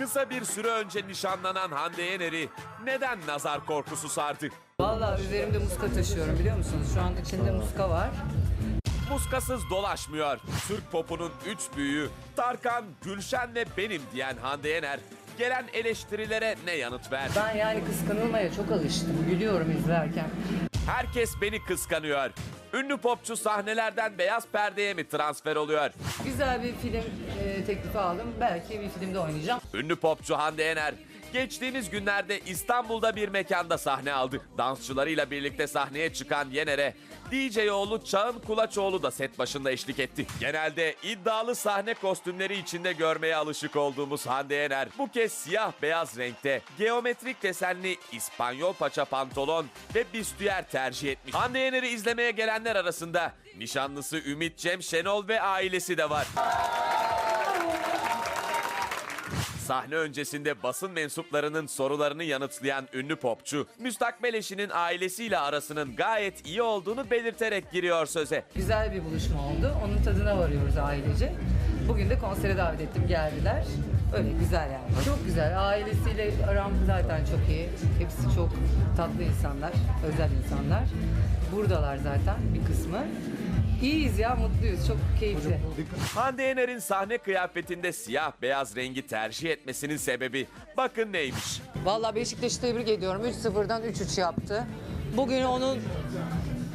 Kısa bir süre önce nişanlanan Hande Yener'i neden nazar korkusu sardı? Vallahi üzerimde muska taşıyorum biliyor musunuz? Şu an içinde muska var. Muskasız dolaşmıyor. Türk popunun üç büyüğü Tarkan, Gülşen ve benim diyen Hande Yener gelen eleştirilere ne yanıt verdi? Ben yani kıskanılmaya çok alıştım. Gülüyorum izlerken. Herkes beni kıskanıyor. Ünlü popçu sahnelerden beyaz perdeye mi transfer oluyor? Güzel bir film e, teklifi aldım. Belki bir filmde oynayacağım. Ünlü popçu Hande Yener geçtiğimiz günlerde İstanbul'da bir mekanda sahne aldı. Dansçılarıyla birlikte sahneye çıkan Yener'e DJ oğlu Çağın Kulaçoğlu da set başında eşlik etti. Genelde iddialı sahne kostümleri içinde görmeye alışık olduğumuz Hande Yener bu kez siyah beyaz renkte geometrik desenli İspanyol paça pantolon ve büstiyer tercih etmiş. Hande Yener'i izlemeye gelenler arasında nişanlısı Ümit Cem Şenol ve ailesi de var. Sahne öncesinde basın mensuplarının sorularını yanıtlayan ünlü popçu, müstakbel eşinin ailesiyle arasının gayet iyi olduğunu belirterek giriyor söze. Güzel bir buluşma oldu. Onun tadına varıyoruz ailece. Bugün de konsere davet ettim. Geldiler. Öyle güzel yani. Çok güzel. Ailesiyle aram zaten çok iyi. Hepsi çok tatlı insanlar. Özel insanlar. Buradalar zaten bir kısmı. İyiyiz ya, mutluyuz. Çok keyifli. Hande Yener'in sahne kıyafetinde siyah beyaz rengi tercih etmesinin sebebi bakın neymiş. Vallahi Beşiktaş'ı tebrik ediyorum. 3-0'dan 3-3 yaptı. Bugün onun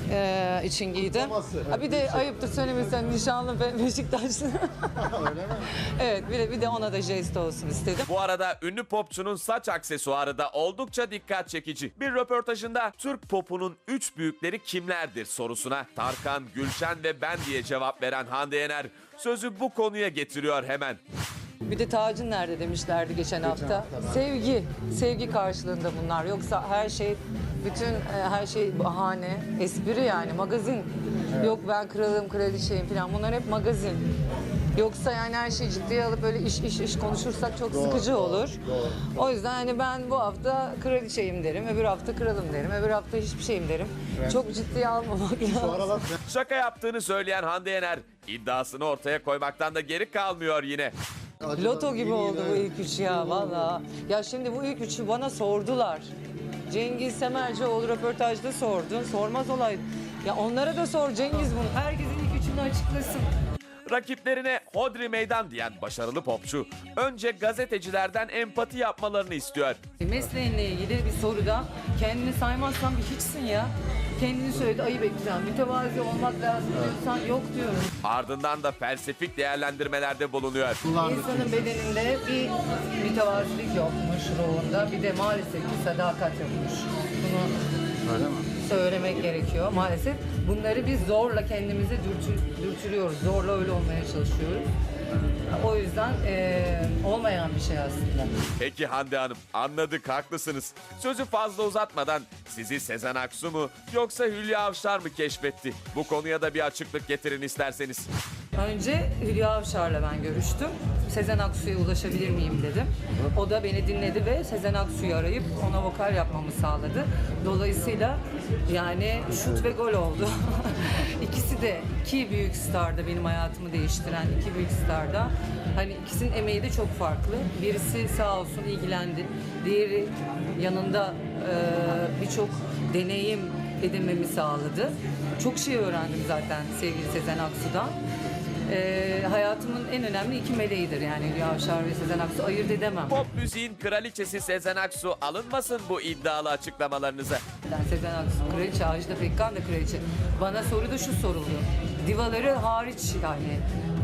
eee, için giydim. Ha, bir de ayıptır söylemesen nişanlı ve Beşiktaşlı. evet bir de, bir de ona da jest olsun istedim. Bu arada ünlü popçunun saç aksesuarı da oldukça dikkat çekici. Bir röportajında Türk popunun üç büyükleri kimlerdir sorusuna Tarkan, Gülşen ve ben diye cevap veren Hande Yener sözü bu konuya getiriyor hemen. Bir de tacın nerede demişlerdi geçen hafta. Sevgi, sevgi karşılığında bunlar. Yoksa her şey, bütün e, her şey bahane, espri yani magazin. Yok ben kralım, kraliçeyim falan bunlar hep magazin. Yoksa yani her şeyi ciddiye alıp böyle iş iş iş konuşursak çok sıkıcı olur. O yüzden hani ben bu hafta kraliçeyim derim, öbür hafta kralım derim, öbür hafta hiçbir şeyim derim. Çok ciddiye almamak lazım. Şaka yaptığını söyleyen Hande Yener iddiasını ortaya koymaktan da geri kalmıyor yine. Loto gibi oldu bu ilk üç ya valla. Ya şimdi bu ilk üçü bana sordular. Cengiz Semercioğlu röportajda sordu. Sormaz olay. Ya onlara da sor Cengiz bunu. Herkesin ilk üçünü açıklasın. Rakiplerine hodri meydan diyen başarılı popçu önce gazetecilerden empati yapmalarını istiyor. Mesleğinle ilgili bir soruda kendini saymazsan bir hiçsin ya. Kendini söyledi ayıp edeceğim. Mütevazi olmak lazım diyorsan yok diyorum. Ardından da felsefik değerlendirmelerde bulunuyor. İnsanın bedeninde bir mütevazilik yokmuş ruhunda. Bir de maalesef ki sadakat yokmuş. Bunu söylemek gerekiyor maalesef. Bunları biz zorla kendimize dürtü, dürtülüyoruz. Zorla öyle olmaya çalışıyoruz. O yüzden eee, olmayan bir şey aslında. Peki Hande Hanım anladık haklısınız. Sözü fazla uzatmadan sizi Sezen Aksu mu yoksa Hülya Avşar mı keşfetti? Bu konuya da bir açıklık getirin isterseniz. Önce Hülya Avşar'la ben görüştüm. Sezen Aksu'ya ulaşabilir miyim dedim. O da beni dinledi ve Sezen Aksu'yu arayıp ona vokal yapmamı sağladı. Dolayısıyla yani şut ve gol oldu. İkisi de iki büyük starda benim hayatımı değiştiren iki büyük starda. Hani ikisinin emeği de çok farklı. Birisi sağ olsun ilgilendi. Diğeri yanında e, birçok deneyim edinmemi sağladı. Çok şey öğrendim zaten sevgili Sezen Aksu'dan. Ee, hayatımın en önemli iki meleğidir yani Hülya Avşar ve Sezen Aksu ayırt edemem. Pop müziğin kraliçesi Sezen Aksu alınmasın bu iddialı açıklamalarınıza. Yani Sezen Aksu kraliçe, Ajda Pekkan da kraliçe. Bana soru da şu soruldu. Divaları hariç yani.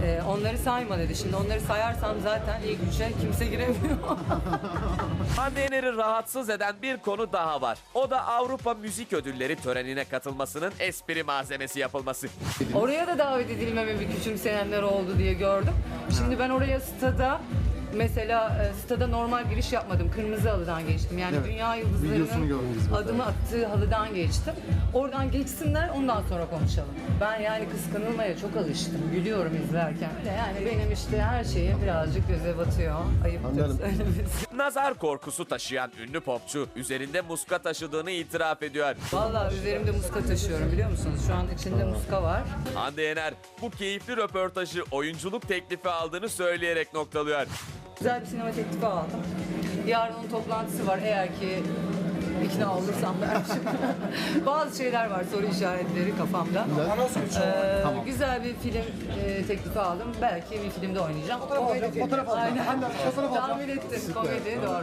Ee, onları sayma dedi. Şimdi onları sayarsam zaten ilk üçe kimse giremiyor. Hande Yener'i rahatsız eden bir konu daha var. O da Avrupa Müzik Ödülleri törenine katılmasının espri malzemesi yapılması. Oraya da davet edilmeme bir küçümseyenler oldu diye gördüm. Şimdi ben oraya stada mesela e, stada normal giriş yapmadım. Kırmızı halıdan geçtim. Yani Evet. dünya Videosunu yıldızlarının gördünüz adımı attığı halıdan geçtim. Oradan geçsinler ondan sonra konuşalım. Ben yani kıskanılmaya çok alıştım. Gülüyorum izlerken. Yani benim işte her şeyim birazcık göze batıyor. Ayıptır Anladım. söylemesi. Nazar korkusu taşıyan ünlü popçu üzerinde muska taşıdığını itiraf ediyor. Vallahi üzerimde muska taşıyorum biliyor musunuz? Şu an içinde muska var. Hande Yener bu keyifli röportajı oyunculuk teklifi aldığını söyleyerek noktalıyor. Güzel bir sinema teklifi aldım. Yarın onun toplantısı var eğer ki ikna olursam belki. Bazı şeyler var soru işaretleri kafamda. Ee, Güzel bir film e, teklifi aldım. Belki bir filmde oynayacağım. Fotoğraf alacağım, fotoğraf alacağım. Aynen. Fotoğraf alacağım. Tahmin ettim. Komedi doğru.